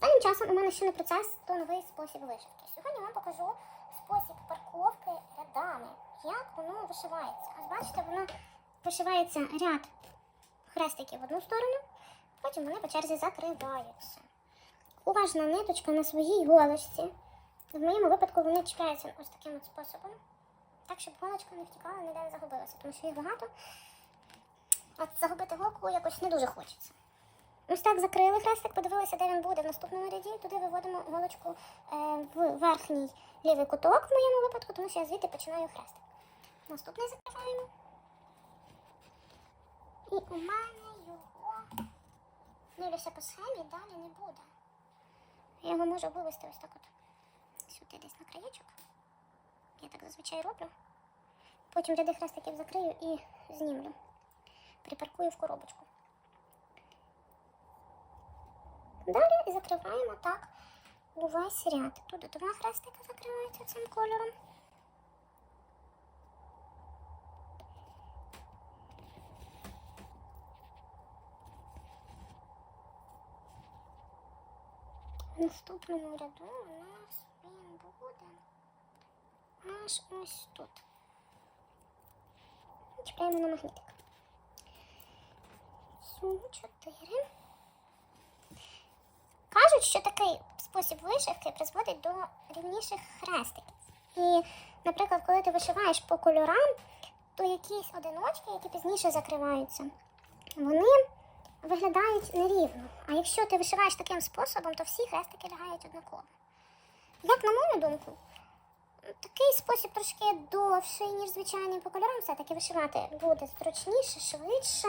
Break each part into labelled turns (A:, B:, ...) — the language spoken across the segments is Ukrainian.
A: Останнім часом у мене ще не процес, то новий спосіб вишивки. Сьогодні вам покажу спосіб парковки рядами, як воно вишивається. Ось бачите, воно вишивається ряд хрестиків в одну сторону, потім вони по черзі закриваються. Уважна ниточка на своїй голочці. В моєму випадку вони чіпляються ось таким от способом, так щоб голочка не втікала, ніде не загубилася, тому що їх багато. От загубити голку якось не дуже хочеться. Ось так закрили хрестик, подивилися, де він буде в наступному ряді. Туди виводимо голочку е, в верхній лівий куток в моєму випадку, тому що я звідти починаю хрестик. Наступний закриваємо. І у мене його дивлюся по схемі, далі не буде. Я його можу вивести ось так от сюди десь на краєчок. Я так зазвичай роблю. Потім ряди хрестиків закрию і знімлю. Припаркую в коробочку. Далі закриваємо так увесь ряд. Тут два хрестика закриваються цим кольором. В наступному ряду у нас він буде аж ось тут. Чекаємо на магнітик. Сум 4. Кажуть, що такий спосіб вишивки призводить до рівніших хрестиків. І, наприклад, коли ти вишиваєш по кольорам, то якісь одиночки, які пізніше закриваються, вони виглядають нерівно. А якщо ти вишиваєш таким способом, то всі хрестики лягають однаково. Як на мою думку, такий спосіб трошки довший, ніж звичайний по кольорам, все-таки вишивати буде зручніше, швидше.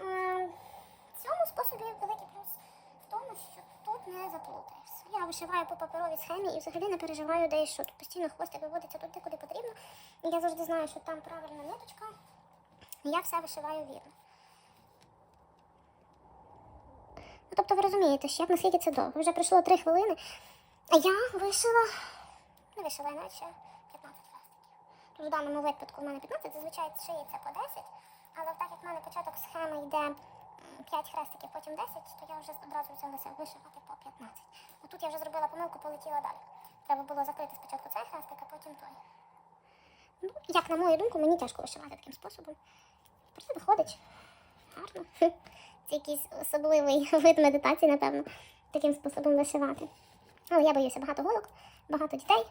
A: Е, В цьому способі великий плюс в тому, що тут не заплутаєшся. Я вишиваю по паперовій схемі і взагалі не переживаю, де що. Тут постійно хвостик виводиться туди, куди потрібно. Я завжди знаю, що там правильна ниточка. Я все вишиваю вірно. Ну, тобто ви розумієте, що як наскільки це довго. Вже пройшло 3 хвилини, а я вишила. Не вишила, ще 15 хрестиків. Тут в даному випадку в мене 15, зазвичай шиється по 10, але так як в мене початок схеми йде 5 хрестиків, потім 10, то я вже одразу взялася вишивати 15. Отут я вже зробила помилку, полетіла далі. Треба було закрити спочатку цей хрестик, а потім той. Ну, як на мою думку, мені тяжко вишивати таким способом. Просто виходить гарно. Це якийсь особливий вид медитації, напевно, таким способом вишивати. Але я боюся багато голок, багато дітей,